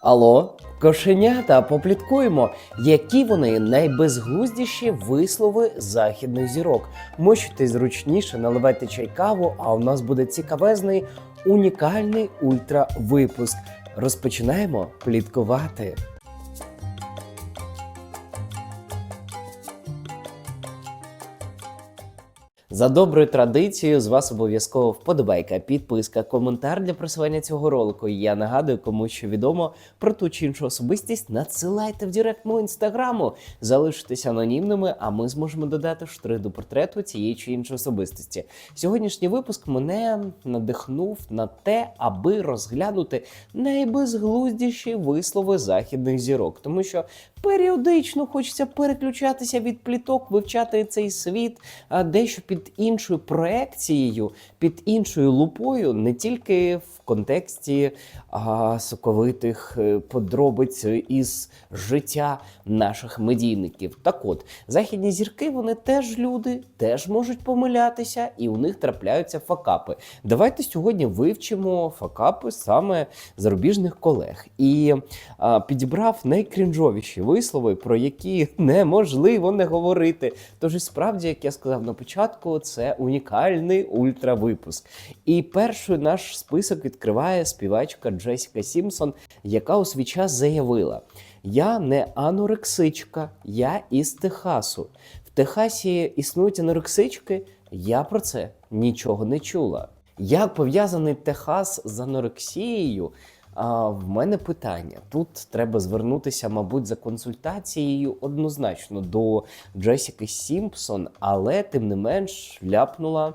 Алло, кошенята, попліткуємо, які вони найбезглуздіші вислови західних зірок. Мощуйте зручніше, наливайте чай каву, а у нас буде цікавезний унікальний ультра-випуск. Розпочинаємо пліткувати. За доброю традицією, з вас обов'язково вподобайка, підписка, коментар для просування цього ролику. Я нагадую, кому що відомо про ту чи іншу особистість, надсилайте в директ мого інстаграму, залишитесь анонімними, а ми зможемо додати штрих до портрету цієї чи іншої особистості. Сьогоднішній випуск мене надихнув на те, аби розглянути найбезглуздіші вислови західних зірок, тому що періодично хочеться переключатися від пліток, вивчати цей світ, дещо під іншою проекцією, під іншою лупою, не тільки в контексті а, соковитих е, подробиць із життя наших медійників. Так от, західні зірки, вони теж люди, теж можуть помилятися, і у них трапляються факапи. Давайте сьогодні вивчимо факапи саме зарубіжних колег. І а, підібрав найкрінжовіші вислови, про які неможливо не говорити. Тож і справді, як я сказав на початку, це унікальний ультравипуск. І перший наш список відкриває співачка Джесіка Сімпсон, яка у свій час заявила: Я не анорексичка, я із Техасу. В Техасі існують анорексички. Я про це нічого не чула. Як пов'язаний Техас з анорексією? А в мене питання. Тут треба звернутися, мабуть, за консультацією однозначно до Джесіки Сімпсон, але тим не менш ляпнула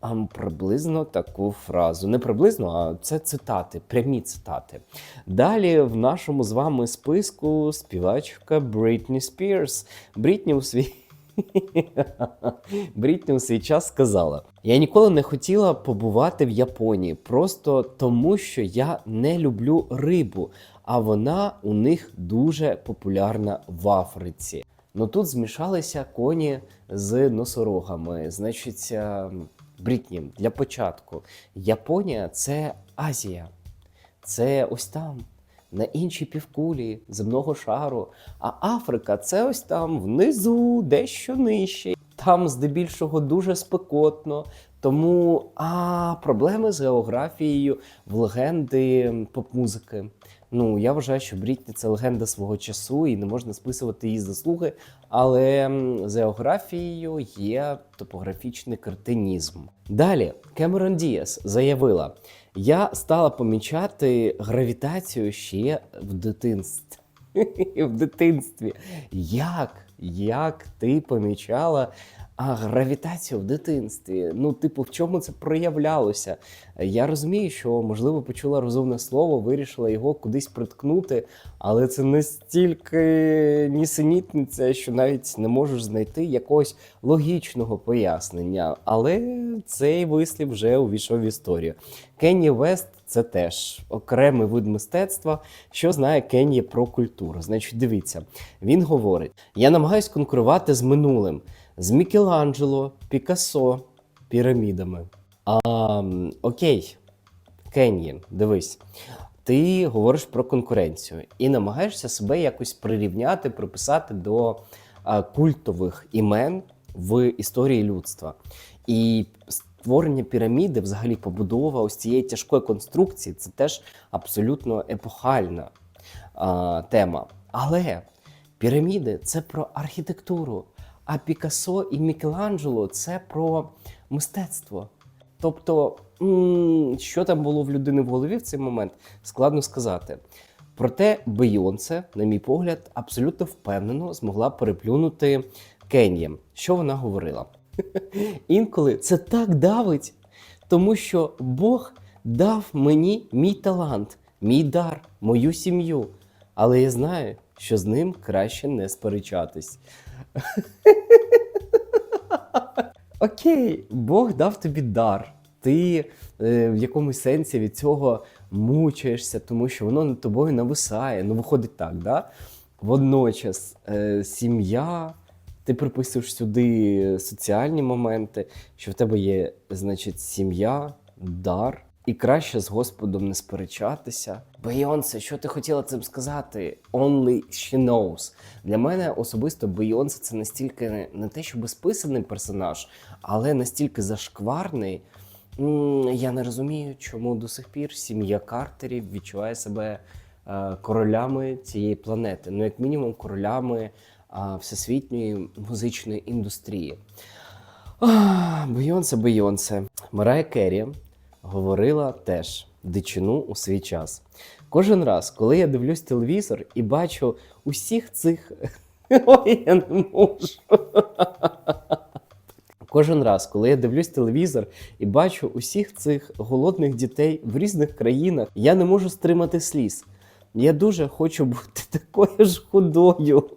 ам, приблизно таку фразу. Не приблизно, а це цитати, прямі цитати. Далі в нашому з вами списку співачка Брітні Спірс. Брітні у свій. Брітні у свій час сказала: Я ніколи не хотіла побувати в Японії, просто тому, що я не люблю рибу, а вона у них дуже популярна в Африці. Ну тут змішалися коні з носорогами. Значить, е, Брітні, для початку, Японія це Азія, це ось там. На іншій півкулі земного шару, а Африка це ось там внизу, дещо нижче. Там здебільшого дуже спекотно. Тому а проблеми з географією в легенди поп-музики. Ну я вважаю, що Брітні це легенда свого часу, і не можна списувати її заслуги. Але з географією є топографічний кретинізм. Далі Кемерон Діас заявила: я стала помічати гравітацію ще в дитинстві. в дитинстві. Як? Як ти помічала а, гравітацію в дитинстві? Ну, типу, в чому це проявлялося? Я розумію, що, можливо, почула розумне слово, вирішила його кудись приткнути, але це настільки нісенітниця, що навіть не можеш знайти якогось логічного пояснення. Але цей вислів вже увійшов в історію. Кенні Вест це теж окремий вид мистецтва, що знає Кенні про культуру. Значить, дивіться, він говорить: я намагаюсь конкурувати з минулим, з Мікеланджело, Пікассо, пірамідами. А, окей, Кенні, дивись. Ти говориш про конкуренцію і намагаєшся себе якось прирівняти, приписати до а, культових імен в історії людства. І створення піраміди, взагалі побудова ось цієї тяжкої конструкції, це теж абсолютно епохальна а, тема. Але піраміди це про архітектуру, а Пікассо і Мікеланджело це про мистецтво. Тобто, що там було в людини в голові в цей момент, складно сказати. Проте Бейонсе, на мій погляд, абсолютно впевнено змогла переплюнути Кенні. Що вона говорила? Інколи це так давить, тому що Бог дав мені мій талант, мій дар, мою сім'ю. Але я знаю, що з ним краще не сперечатись. Окей, Бог дав тобі дар. Ти е, в якомусь сенсі від цього мучаєшся, тому що воно над тобою нависає. Ну, виходить так, да? Водночас е, сім'я, ти приписуєш сюди соціальні моменти, що в тебе є, значить, сім'я, дар і краще з Господом не сперечатися. Бейонсе, що ти хотіла цим сказати? Only she knows. Для мене особисто Бейонсе це настільки не, те, що безписаний персонаж, але настільки зашкварний. Я не розумію, чому до сих пір сім'я Картерів відчуває себе е, королями цієї планети. Ну, як мінімум, королями всесвітньої музичної індустрії. Бейонсе, Бейонсе. Марая Керрі говорила теж дичину у свій час. Кожен раз, коли я дивлюсь телевізор і бачу усіх цих. Ой, я не можу. Кожен раз, коли я дивлюсь телевізор і бачу усіх цих голодних дітей в різних країнах, я не можу стримати сліз. Я дуже хочу бути такою ж худою.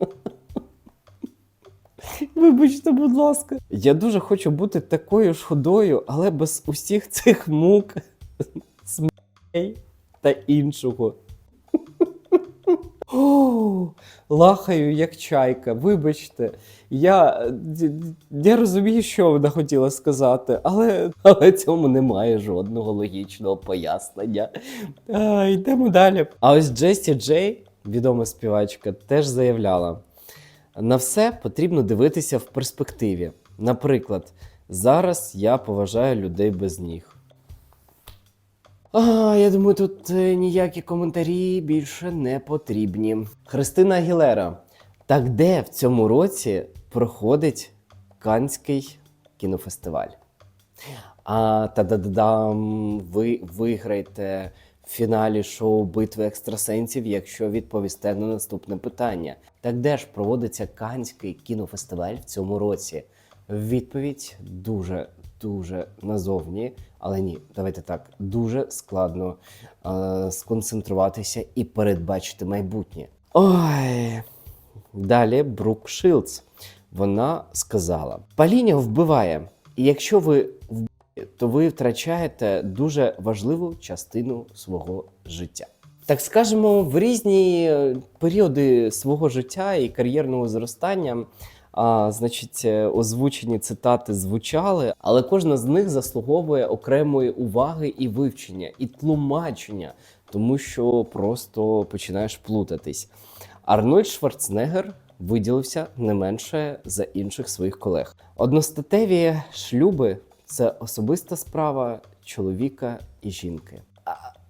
Вибачте, будь ласка. Я дуже хочу бути такою ж худою, але без усіх цих мук, та іншого. О, лахаю, як чайка. Вибачте, я, я розумію, що вона хотіла сказати, але, але цьому немає жодного логічного пояснення. А, йдемо далі. А ось Джесті Джей, відома співачка, теж заявляла: на все потрібно дивитися в перспективі. Наприклад, зараз я поважаю людей без ніг. А, я думаю, тут е, ніякі коментарі більше не потрібні. Христина Агілера. Так де в цьому році проходить Канський кінофестиваль? А та-да-да-дам, ви виграєте в фіналі шоу Битви екстрасенсів, якщо відповісте на наступне питання. Так де ж проводиться Канський кінофестиваль в цьому році? Відповідь дуже дуже назовні, але ні, давайте так, дуже складно е, сконцентруватися і передбачити майбутнє. Ой. Далі Брук Шилдс. Вона сказала: Паління вбиває, і якщо ви вбиваєте, то ви втрачаєте дуже важливу частину свого життя. Так скажемо, в різні е, періоди свого життя і кар'єрного зростання а, значить, е, озвучені цитати звучали, але кожна з них заслуговує окремої уваги і вивчення, і тлумачення, тому що просто починаєш плутатись. Арнольд Шварценеггер виділився не менше за інших своїх колег. Одностатеві шлюби це особиста справа чоловіка і жінки.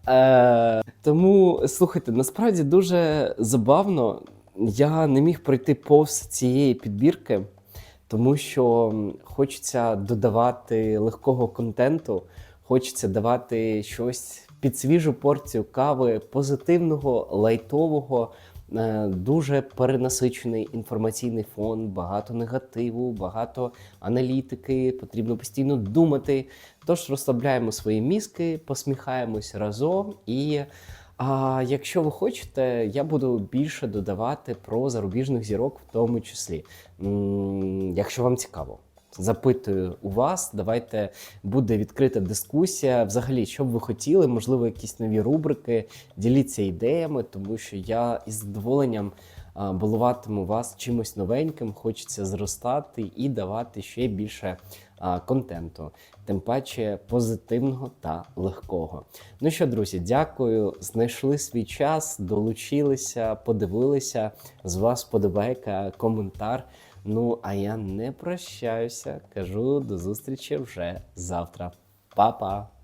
Е, тому слухайте, насправді дуже забавно. Я не міг пройти повз цієї підбірки, тому що хочеться додавати легкого контенту, хочеться давати щось під свіжу порцію кави, позитивного, лайтового, е, дуже перенасичений інформаційний фон, багато негативу, багато аналітики. Потрібно постійно думати. Тож розслабляємо свої мізки, посміхаємось разом і. А якщо ви хочете, я буду більше додавати про зарубіжних зірок, в тому числі. Якщо вам цікаво, запитую у вас. Давайте буде відкрита дискусія. Взагалі, що б ви хотіли, можливо, якісь нові рубрики. Діліться ідеями, тому що я із задоволенням балуватиму вас чимось новеньким. Хочеться зростати і давати ще більше контенту, тим паче позитивного та легкого. Ну що, друзі, дякую. Знайшли свій час, долучилися, подивилися. З вас подобайка, коментар. Ну, а я не прощаюся. Кажу до зустрічі вже завтра. Па-па!